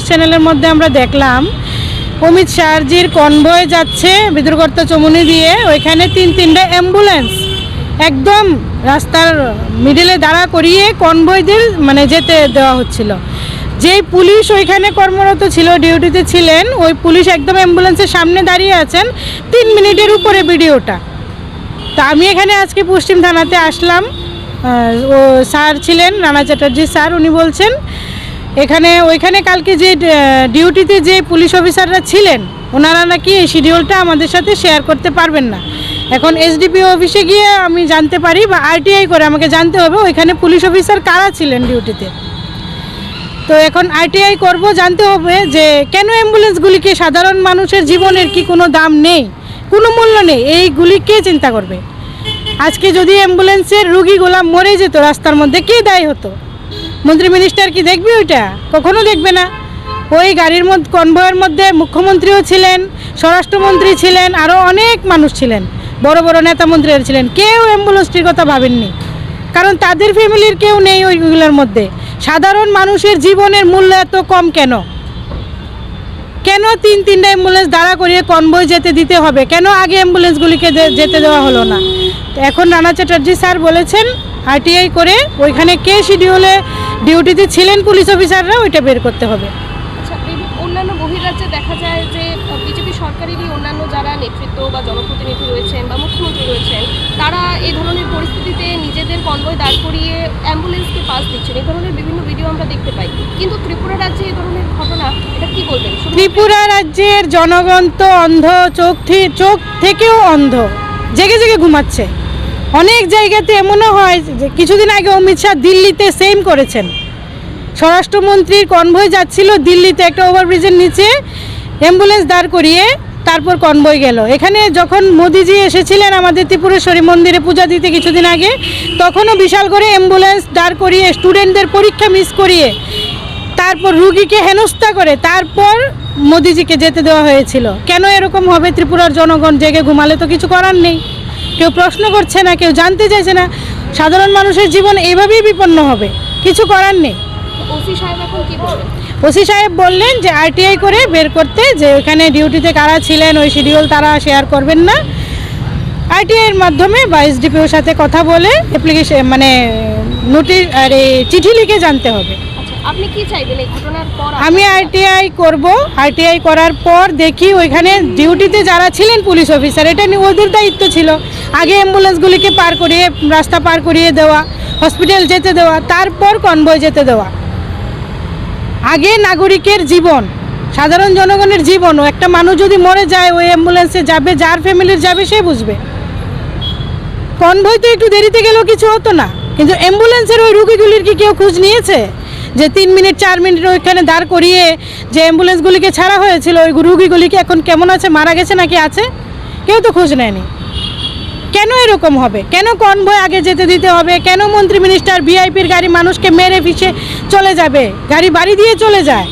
চ্যানেলের মধ্যে আমরা দেখলাম, অমিত শাহজির কনভয় যাচ্ছে বিদ্রুকর্তা চমুনি দিয়ে। ওইখানে তিন তিনটা অ্যাম্বুলেন্স একদম রাস্তার মিডিলে দাঁড়া করিয়ে কনভয়দের মানে যেতে দেওয়া হচ্ছিল। যেই পুলিশ ওইখানে কর্মরত ছিল, ডিউটিতে ছিলেন, ওই পুলিশ একদম অ্যাম্বুলেন্সের সামনে দাঁড়িয়ে আছেন তিন মিনিটের উপরে ভিডিওটা। তা আমি এখানে আজকে পশ্চিম থানাতে আসলাম। ও স্যার ছিলেন, রানা চ্যাটার্জি স্যার, উনি বলছেন এখানে, ওইখানে কালকে যে ডিউটিতে যে পুলিশ অফিসাররা ছিলেন, ওনারা নাকি এই শিডিউলটা আমাদের সাথে শেয়ার করতে পারবেন না। এখন এসডিপিও অফিসে গিয়ে আমি জানতে পারি বা আরটিআই করে আমাকে জানতে হবে, ওইখানে পুলিশ অফিসার কারা ছিলেন ডিউটিতে? তো এখন আরটিআই করব, জানতে হবে যে কেন অ্যাম্বুলেন্সগুলিকে সাধারণ মানুষের জীবনের কি কোনো দাম নেই, কোনো মূল্য নেই, এইগুলি কে চিন্তা করবে? আজকে যদি অ্যাম্বুলেন্সের রুগীগুলা মরে যেত রাস্তার মধ্যে, কে দায়ী হতো? মন্ত্রী মিনিস্টার কি দেখবে ওইটা? কখনো দেখবে না। ওই গাড়ির মধ্যে কনভয়ের মধ্যে মুখ্যমন্ত্রীও ছিলেন, স্বরাষ্ট্রমন্ত্রী ছিলেন আরও অনেক মানুষ ছিলেন। বড় বড় নেতা মন্ত্রীরা ছিলেন। কেউ অ্যাম্বুলেন্সটির কথা ভাবেননি। কারণ তাদের ফ্যামিলির কেউ নেই ওইগুলোর মধ্যে। সাধারণ মানুষের জীবনের মূল্য এত কম কেন? কেন তিন তিনটা অ্যাম্বুলেন্স দাঁড়া করিয়ে কনভয় যেতে দিতে হবে? কেন আগে অ্যাম্বুলেন্সগুলিকে যেতে দেওয়া হলো না? তো এখন রানা চ্যাটার্জি স্যার বলেছেন আরটিআই করে ওইখানে কে শিডিউলে ডিউটিতে ছিলেন পুলিশ অফিসাররা ওইটা বের করতে হবে। আচ্ছা অন্যান্য বহিরাজ্যে দেখা যায় যে বিজেপি সরকারেরই অন্যান্য যারা নেতৃত্ব বা জনপ্রতিনিধি রয়েছেন বা মুখ্যমন্ত্রী রয়েছেন তারা এই ধরনের পরিস্থিতিতে নিজেদের কনভয় দাঁড় করিয়ে অ্যাম্বুলেন্সকে পাস দিচ্ছেন। এই ধরনের বিভিন্ন ভিডিও আমরা দেখতে পাই। কিন্তু ত্রিপুরা রাজ্যে এই ধরনের ঘটনা এটা কি বলবেন? ত্রিপুরা রাজ্যের জনগণ তো অন্ধ চোখ চোখ থেকেও অন্ধ জেগে জেগে ঘুমাচ্ছে। অনেক জায়গাতে এমনও হয় যে কিছুদিন আগে অমিত শাহ দিল্লিতে সেম করেছেন। স্বরাষ্ট্রমন্ত্রীর কনভয় যাচ্ছিল দিল্লিতে একটা ওভারব্রিজের নিচে অ্যাম্বুলেন্স দাঁড় করিয়ে তারপর কনভয় গেল। এখানে যখন মোদিজি এসেছিলেন আমাদের ত্রিপুরেশ্বরী মন্দিরে পূজা দিতে কিছুদিন আগে, তখনও বিশাল করে অ্যাম্বুলেন্স দাঁড় করিয়ে স্টুডেন্টদের পরীক্ষা মিস করিয়ে তারপর রুগীকে হেনস্থা করে তারপর মোদিজিকে যেতে দেওয়া হয়েছিল। কেন এরকম হবে? ত্রিপুরার জনগণ জেগে ঘুমালে তো কিছু করার নেই। কেউ প্রশ্ন করছে না কেউ জানতে চাইছে না। সাধারণ মানুষের জীবন এভাবেই বিপন্ন হবে। কিছু করার নেই। ওসি সাহেব বললেন যে আরটিআই করে বের করতে যে ওইখানে ডিউটিতে কারা ছিলেন ওই শিডিউল তারা শেয়ার করবেন না। আরটিআইয়ের মাধ্যমে বা এসডিপিওর সাথে কথা বলে অ্যাপ্লিকেশন মানে নোটিশ আর এই চিঠি লিখে জানতে হবে। আপনি কি চাইবেন এই ঘটনার পর আমি আইটিআই করব। আইটিআই করার পর দেখি ওইখানে ডিউটিতে যারা ছিলেন পুলিশ অফিসার এটা ওদের দায়িত্ব ছিল। আগে অ্যাম্বুলেন্সগুলিকে পার করিয়ে রাস্তা পার করিয়ে দেওয়া হসপিটাল যেতে দেওয়া তারপর কনভয় যেতে দেওয়া। আগে নাগরিকের জীবন সাধারণ জনগণের জীবন ও একটা মানুষ যদি মরে যায় ওই অ্যাম্বুলেন্সে যাবে যার ফ্যামিলির যাবে সে বুঝবে। কনভয় তো একটু দেরিতে গেলেও কিছু হতো না। কিন্তু অ্যাম্বুলেন্সের ওই রুগীগুলির কি কেউ খোঁজ নিয়েছে? যে তিন মিনিট, চার মিনিট ওইখানে দাঁড় করিয়ে যে অ্যাম্বুলেন্সগুলিকে ছাড়া হয়েছিল, ওই রুগীগুলিকে এখন কেমন আছে, মারা গেছে নাকি আছে, কেউ তো খোঁজ নেয়নি। কেন এরকম হবে? কেন কনভয় আগে যেতে দিতে হবে? কেন মন্ত্রী, মিনিস্টার, ভিআইপির গাড়ি মানুষকে মেরে ফিসে চলে যাবে? গাড়ি বাড়ি দিয়ে চলে যায়।